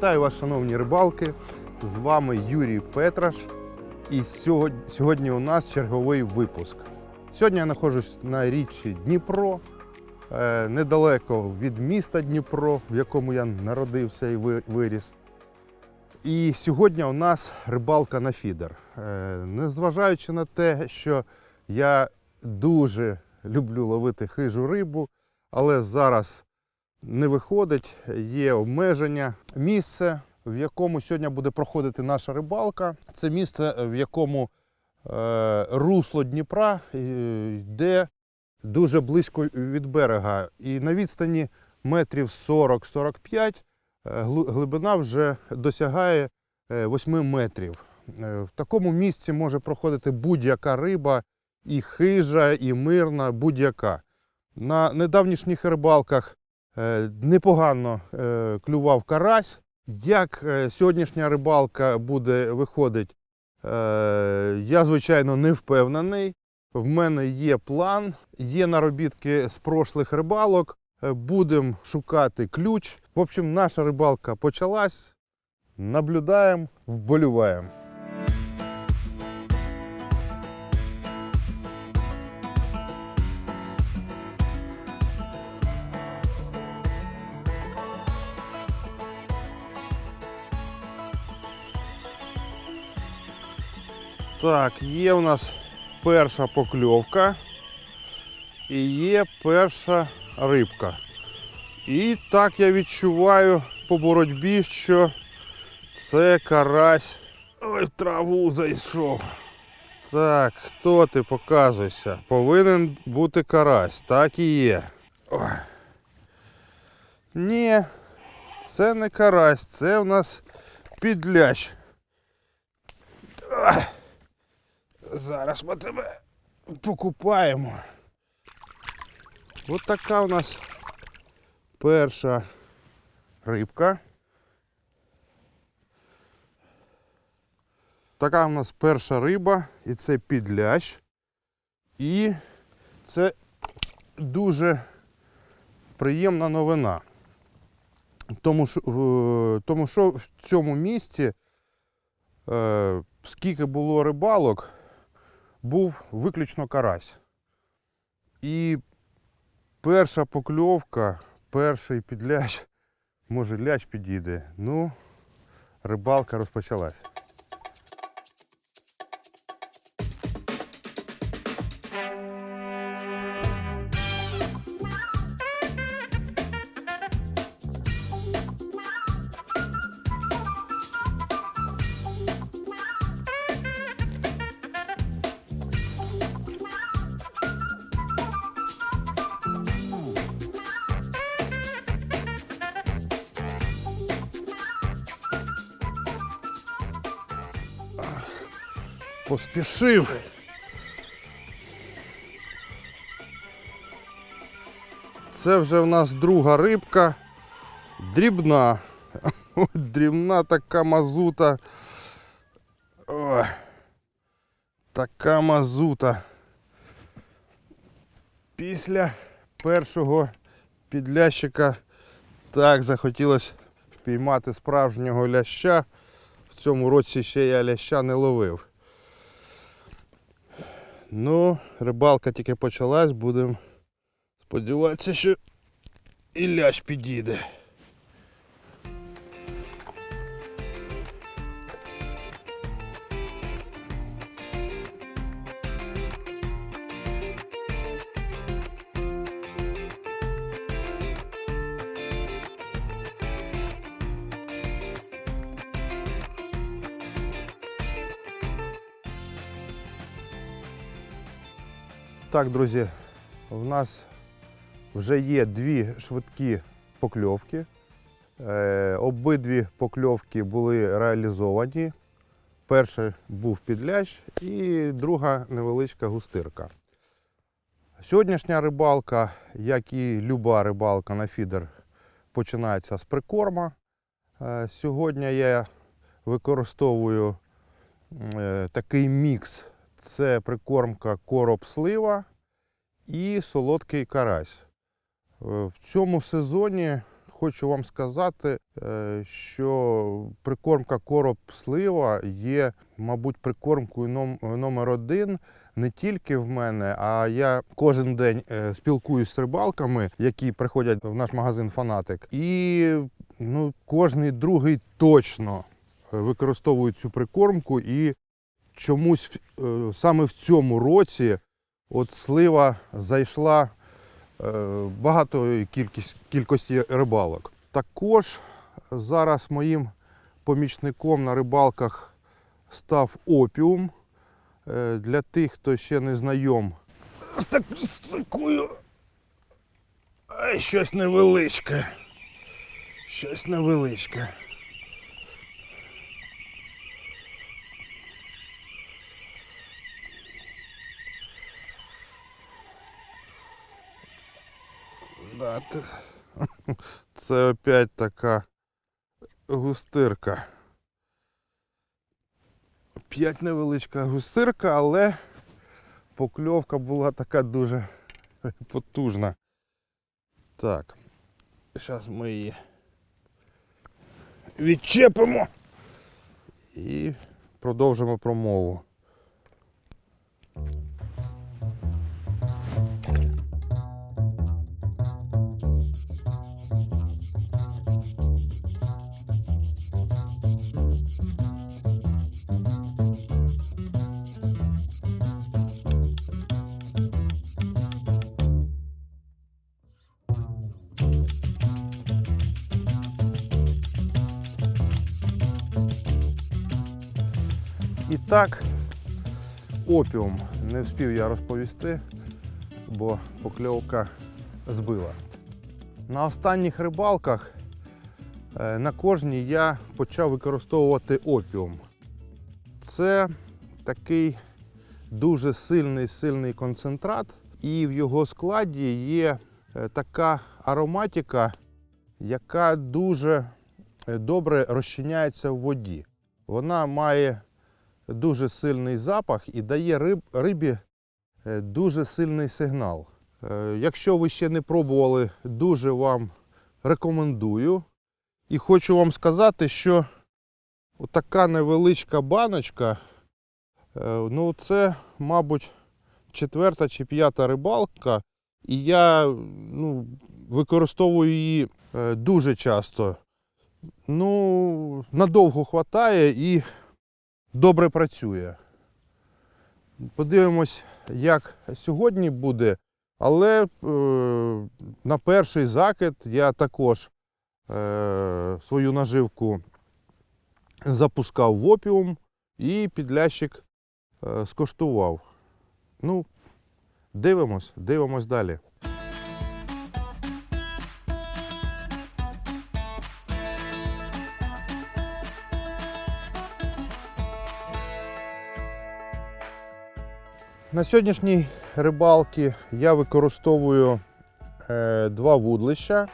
Вітаю вас, шановні рибалки! З вами Юрій Петраш. І сьогодні, у нас черговий випуск. Сьогодні я знаходжусь на річці Дніпро, е, недалеко від міста Дніпро, в якому я народився і виріс. І сьогодні у нас рибалка на фідер. Е, Незважаючи на те, що я дуже люблю ловити хижу рибу, але зараз не виходить, є обмеження. Місце, в якому сьогодні буде проходити наша рибалка, це місце, в якому е, русло Дніпра е, йде дуже близько від берега. І на відстані метрів 40-45 е, глибина вже досягає е, 8 метрів. Е, В такому місці може проходити будь-яка риба, і хижа, і мирна, будь-яка. На недавнішніх рибалках е, непогано е, клював карась. Як е, сьогоднішня рибалка буде виходить, е, я, звичайно, не впевнений. В мене є план, є наробітки з прошлих рибалок. Будемо шукати ключ. В общем, наша рибалка почалась. Наблюдаємо, вболіваємо. Так, є у нас перша покльовка і є перша рибка. І так я відчуваю по боротьбі, що це карась. Ой, в траву зайшов. Так, хто ти показуйся? Повинен бути карась. Так і є. Ой. Ні, це не карась, це у нас підлящ. Ой. Зараз ми тебе покупаємо. Ось така у нас перша рибка. Така у нас перша риба, і це підлящ. І це дуже приємна новина. Тому що, тому що в цьому місті, е, скільки було рибалок, був виключно карась. І перша покльовка, перший підляч, може ляч підійде. Ну, рибалка розпочалась. Поспішив. Це вже в нас друга рибка. Дрібна. Дрібна така мазута. Ой. Така мазута. Після першого підлящика так захотілося впіймати справжнього ляща. В цьому році ще я ляща не ловив. Ну, рибалка тільки почалась, будемо сподіватися, що і лящ підійде. Так, друзі, в нас вже є дві швидкі покльовки. Е, обидві покльовки були реалізовані. Перший був підлящ і друга невеличка густирка. Сьогоднішня рибалка, як і люба рибалка на фідер, починається з прикорма. Е, сьогодні я використовую е, такий мікс це прикормка короб слива і солодкий карась. Е, В цьому сезоні хочу вам сказати, е, що прикормка короб слива є, мабуть, прикормкою номер один не тільки в мене, а я кожен день е, спілкуюсь з рибалками, які приходять в наш магазин Фанатик. І ну, кожний другий точно використовують цю прикормку. І чомусь е, саме в цьому році от слива зайшла е, багато кількість, кількості рибалок. Також зараз моїм помічником на рибалках став опіум. Е, Для тих, хто ще не знайом. Так, такою. Щось невеличке. Щось невеличке. Да, ти... Це опять така густирка. П'ять невеличка густирка, але покльовка була така дуже потужна. Так, зараз ми її відчепимо і продовжимо промову. Так, опіум не встиг я розповісти, бо покльовка збила. На останніх рибалках е, на кожній я почав використовувати опіум. Це такий дуже сильний сильний концентрат, і в його складі є е, така ароматика, яка дуже е, добре розчиняється в воді. Вона має дуже сильний запах і дає риб, рибі е, дуже сильний сигнал. Е, Якщо ви ще не пробували, дуже вам рекомендую. І хочу вам сказати, що така невеличка баночка, е, ну це, мабуть, четверта чи п'ята рибалка, і я ну, використовую її дуже часто. Ну, надовго хватає і добре працює. Подивимось, як сьогодні буде, але е, на перший закид я також е, свою наживку запускав в опіум і підлящик е, скоштував. Ну, дивимось, дивимось далі. На сьогоднішній рибалці я використовую е, два вудлища.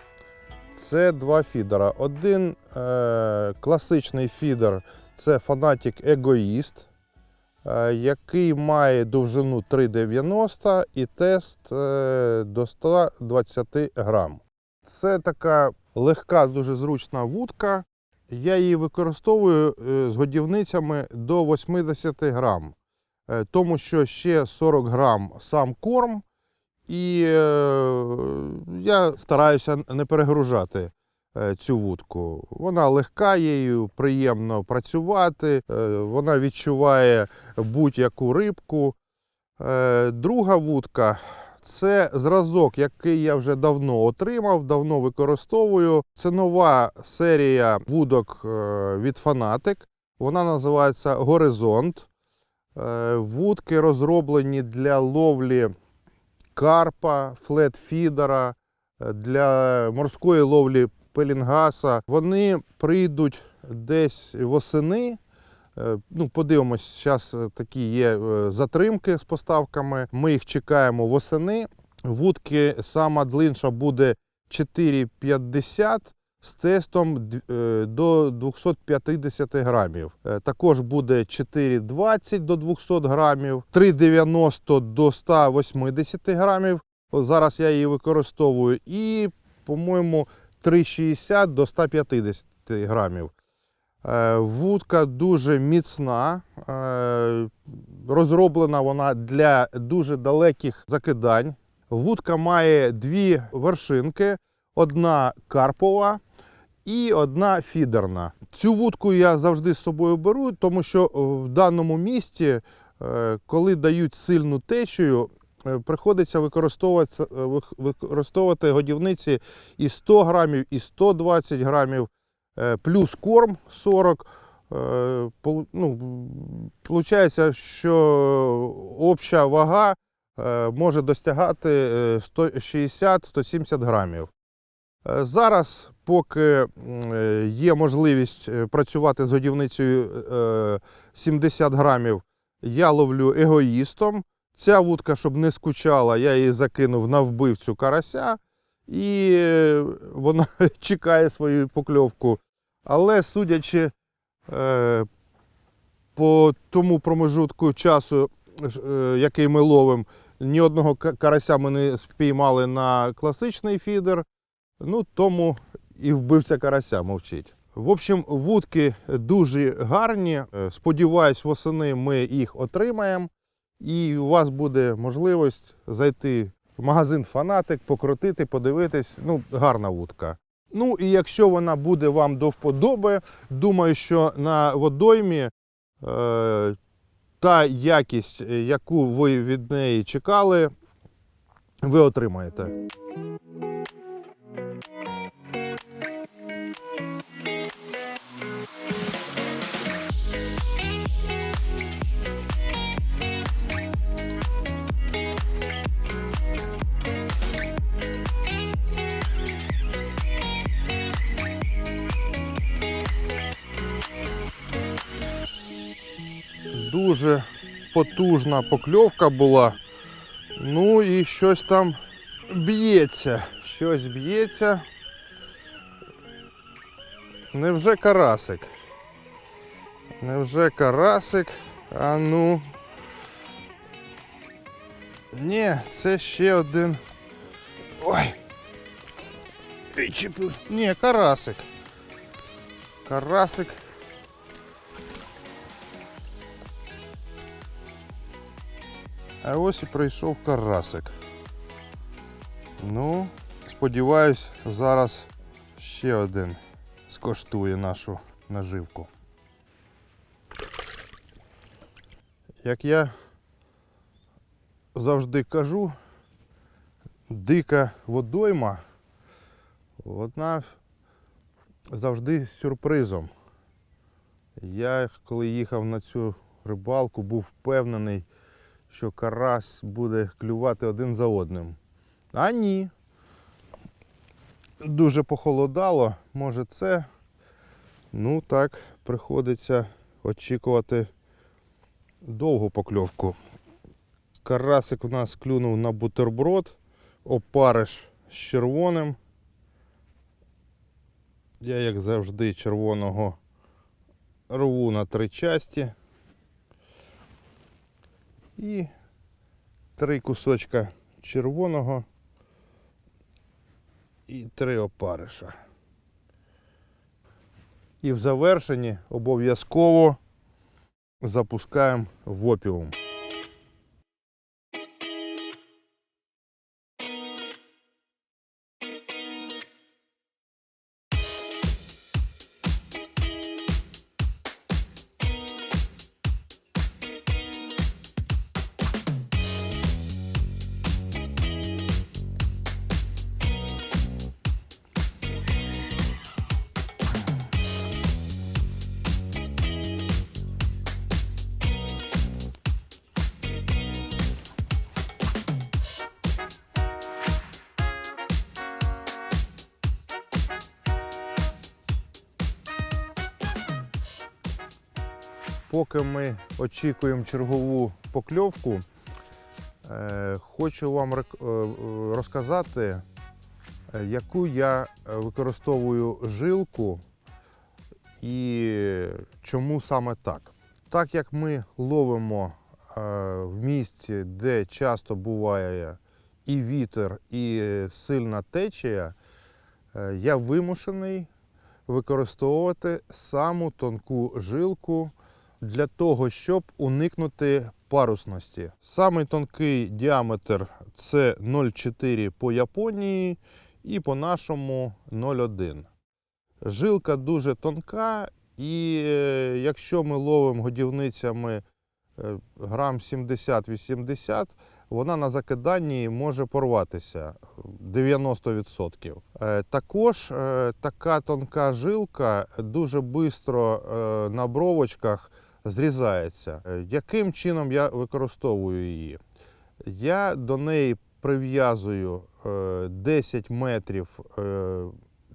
Це два фідера. Один е, класичний фідер це Fanatic Egoist, е, який має довжину 3,90 і тест е, до 120 грам. Це така легка, дуже зручна вудка. Я її використовую е, з годівницями до 80 грам. Е, тому що ще 40 грам сам корм, і е, я стараюся не перегружати е, цю вудку. Вона легка, її приємно працювати, вона відчуває будь-яку рибку. Друга вудка це зразок, який я вже давно отримав, давно використовую. Це нова серія вудок від Fanatic. Вона називається Горизонт. Е, Вудки розроблені для ловлі карпа, флетфідера, е, для морської ловлі пелінгаса. Вони прийдуть десь восени. Е, Ну, подивимось, зараз такі є затримки з поставками. Ми їх чекаємо восени. Вудки сама длинша буде 4,50 з тестом е, до 250 грамів. Е, Також буде 4,20 до 200 грамів, 3,90 до 180 грамів. Зараз я її використовую. І, по-моєму, 360 до 150 грамів. Е, Вудка дуже міцна, розроблена вона для дуже далеких закидань. Вудка має дві вершинки: одна карпова і одна фідерна. Цю вудку я завжди з собою беру, тому що в даному місті, е, коли дають сильну течію, е, приходиться використовувати, е, використовувати годівниці і 100 грамів, і 120 грамів, е, плюс корм 40. Е, Ну, Получається, що обща вага е, може достягати е, 160-170 грамів. Е, Зараз, поки е, є можливість е, працювати з годівницею е, 70 грамів, я ловлю егоїстом. Ця вудка, щоб не скучала, я її закинув на вбивцю карася, і вона чекає свою покльовку. Але судячи по тому промежутку часу, який ми ловимо, ні одного карася ми не спіймали на класичний фідер. Ну, тому і вбивця карася мовчить. В общем, вудки дуже гарні. Е, Сподіваюсь, восени ми їх отримаємо. І у вас буде можливість зайти в магазин Фанатик, покрутити, подивитись. Ну, гарна вудка. Ну і якщо вона буде вам до вподоби, думаю, що на водоймі е, та якість, яку ви від неї чекали, ви отримаєте. Дуже потужна покльовка була. Ну і щось там б'ється. Щось б'ється. Невже карасик? Невже карасик? А ну. Ні, це ще один. Ой. Відчепив. Ні, карасик. Карасик. А ось і прийшов карасик. Ну, сподіваюсь, зараз ще один скоштує нашу наживку. Як я завжди кажу, дика водойма, вона завжди сюрпризом. Я, коли їхав на цю рибалку, був впевнений, що карась буде клювати один за одним. А ні. Дуже похолодало, може це. Ну так, приходиться очікувати довгу покльовку. Карасик у нас клюнув на бутерброд, опариш з червоним. Я, як завжди, червоного рву на три часті. І три кусочка червоного і три опариша. І в завершенні обов'язково запускаємо в опіум. Поки ми очікуємо чергову покльовку, е, хочу вам е, розказати, е, яку я використовую жилку і чому саме так. Так як ми ловимо в місці, де часто буває і вітер, і сильна течія, я вимушений використовувати саму тонку жилку для того, щоб уникнути парусності. Самий тонкий діаметр це 0,4 по Японії і по нашому 0,1. Жилка дуже тонка, і е, якщо ми ловимо годівницями е, грам 70-80, вона на закиданні може порватися 90%. Е, Також така тонка жилка дуже швидко на бровочках зрізається. Е, Яким чином я використовую її? Я до неї прив'язую е, 10 метрів е,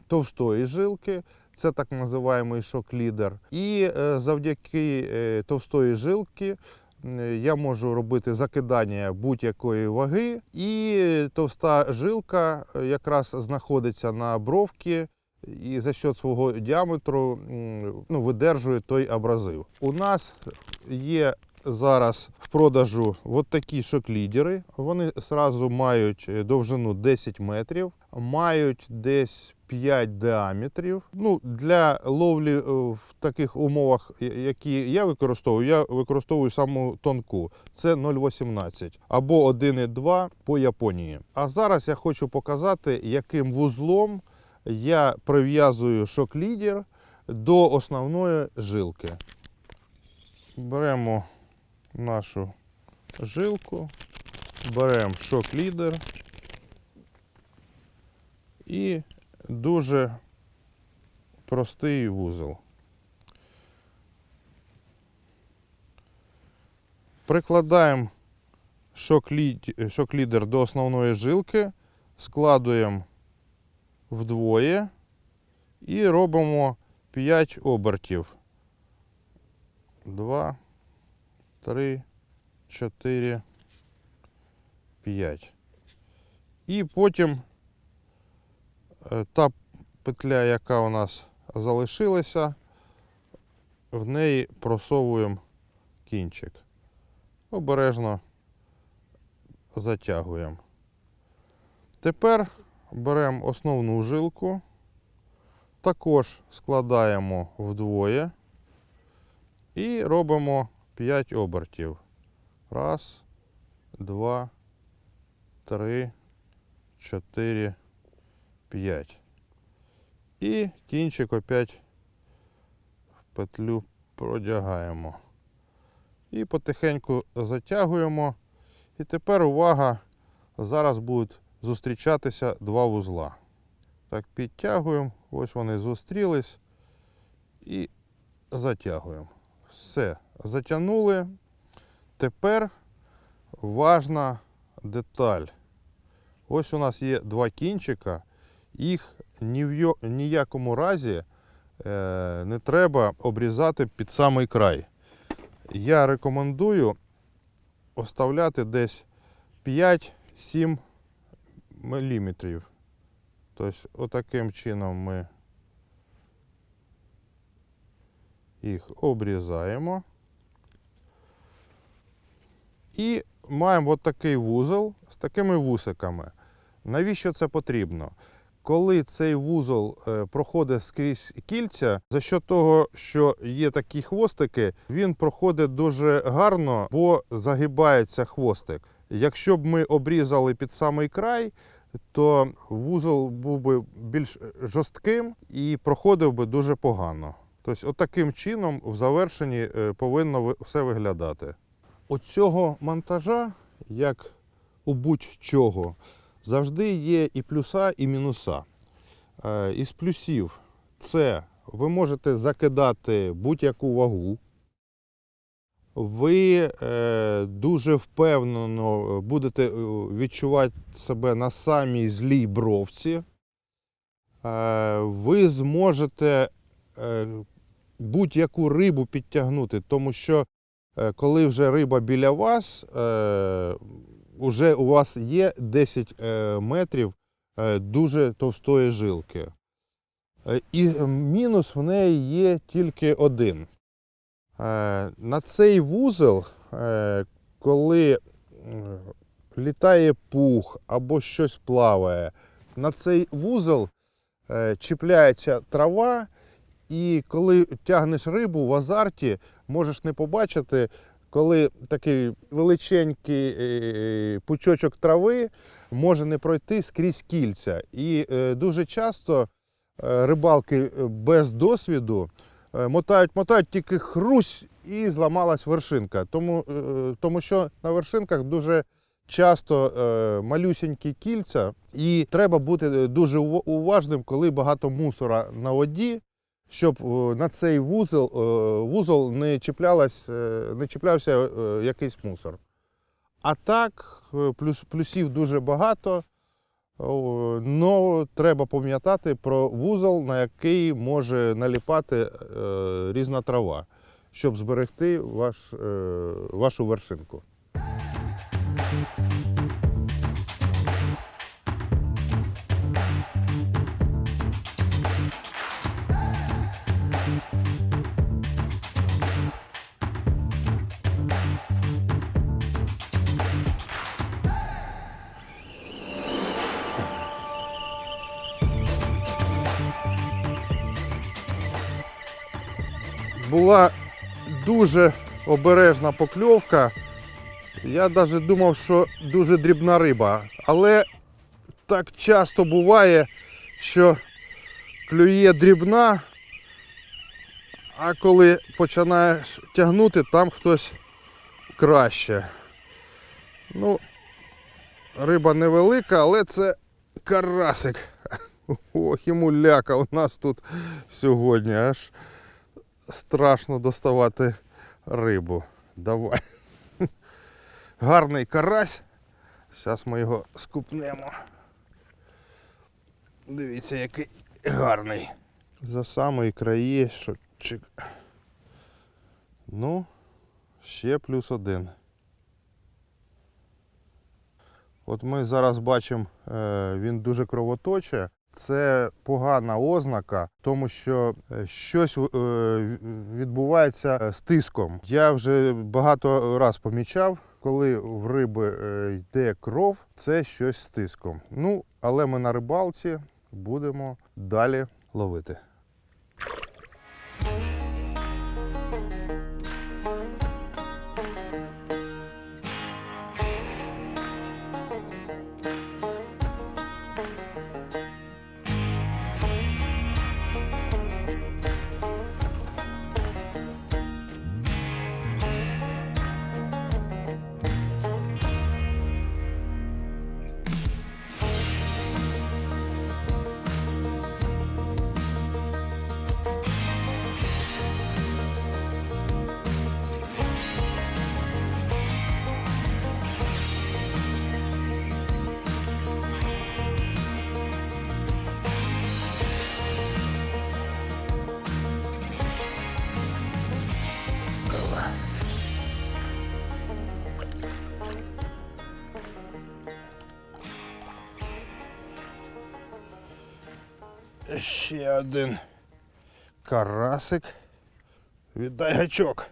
товстої жилки, це так називаємий шок-лідер. І е, завдяки е, товстої жилки е, я можу робити закидання будь-якої ваги, і товста жилка е, якраз знаходиться на бровці. І за счет свого діаметру ну, видержує той абразив. У нас є зараз в продажу от такі шок-лідери. Вони зразу мають е, довжину 10 метрів, мають десь 5 діаметрів. Ну, для ловлі е, в таких умовах, які я використовую, я використовую саму тонку. Це 0,18 або 1,2 по Японії. А зараз я хочу показати, яким вузлом я прив'язую шок-лідер до основної жилки. Беремо нашу жилку, беремо шок-лідер і дуже простий вузол. Прикладаємо шок-лід- шок-лідер до основної жилки, складуємо вдвоє і робимо 5 обертів. 2, 3, 4, 5. І потім е, та петля, яка у нас залишилася, в неї просовуємо кінчик. Обережно затягуємо. Тепер беремо основну жилку, також складаємо вдвоє і робимо 5 обертів. Раз, два, три, чотири, п'ять. І кінчик опять в петлю продягаємо. І потихеньку затягуємо. І тепер увага, зараз будуть зустрічатися два вузла. Так, підтягуємо, ось вони зустрілись і затягуємо. Все, затягнули. Тепер важна деталь. Ось у нас є два кінчика, їх ні в ніякому разі е, не треба обрізати під самий край. Я рекомендую оставляти десь 5-7 міліметрів. Тобто, отаким чином ми їх обрізаємо. І маємо от такий вузол з такими вусиками. Навіщо це потрібно? Коли цей вузол е, проходить скрізь кільця, за що того, що є такі хвостики, він проходить дуже гарно, бо загибається хвостик. Якщо б ми обрізали під самий край, то вузол був би більш жорстким і проходив би дуже погано. Тобто, отаким чином в завершенні е, повинно все виглядати. От цього монтажа, як у будь-чого, завжди є і плюса, і мінуса. Е, Із плюсів це ви можете закидати будь-яку вагу. Ви е, дуже впевнено будете е, відчувати себе на самій злій бровці. Е, ви зможете е, будь-яку рибу підтягнути, тому що е, коли вже риба біля вас, е, вже у вас є 10 е, метрів е, дуже товстої жилки. Е, І мінус в неї є тільки один. Е, На цей вузол, е, коли літає пух або щось плаває, на цей вузол е, чіпляється трава, і коли тягнеш рибу в азарті, можеш не побачити, коли такий величенький е, пучочок трави може не пройти скрізь кільця. І е, дуже часто е, рибалки е, без досвіду е, мотають, мотають тільки хрусь і зламалась вершинка. Тому, е, тому що на вершинках дуже часто е, малюсінькі кільця, і треба бути дуже уважним, коли багато мусора на воді, щоб е, на цей вузол, е, вузол не, е, не чіплявся е, якийсь мусор. А так, е, плюс, плюсів дуже багато. Але треба пам'ятати про вузол, на який може наліпати е, різна трава, щоб зберегти ваш, е, вашу вершинку. Була дуже обережна покльовка. Я навіть думав, що дуже дрібна риба. Але так часто буває, що клює дрібна, а коли починаєш тягнути, там хтось краще. Ну, риба невелика, але це карасик. Ох, і муляка у нас тут сьогодні. Аж страшно доставати рибу. Давай. Гарний карась. Зараз ми його скупнемо. Дивіться, який гарний. За самий краєшочок. Ну, ще плюс один. От ми зараз бачимо, е, він дуже кровоточе. Це погана ознака, тому що е, щось е, відбувається е, з тиском. Я вже багато раз помічав, коли в риби йде кров, це щось з тиском. Ну, але ми на рибалці будемо далі ловити. Ще один карасик. Віддай гачок.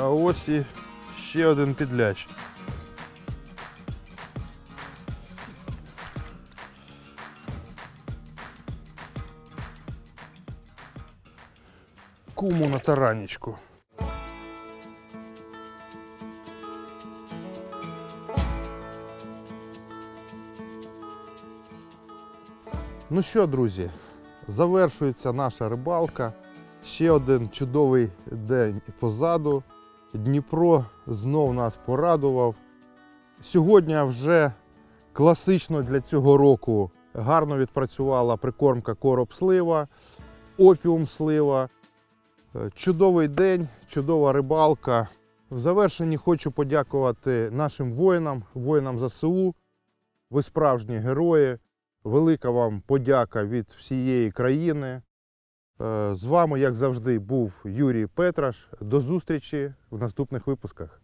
А ось і ще один підляч. Куму на таранічку. Ну що, друзі, завершується наша рибалка. Ще один чудовий день позаду. Дніпро знов нас порадував. Сьогодні вже класично для цього року гарно відпрацювала прикормка короб слива, опіум слива. Е, Чудовий день, чудова рибалка. В завершенні хочу подякувати нашим воїнам, воїнам ЗСУ. Ви справжні герої. Велика вам подяка від всієї країни. Е, З вами, як завжди, був Юрій Петраш. До зустрічі в наступних випусках.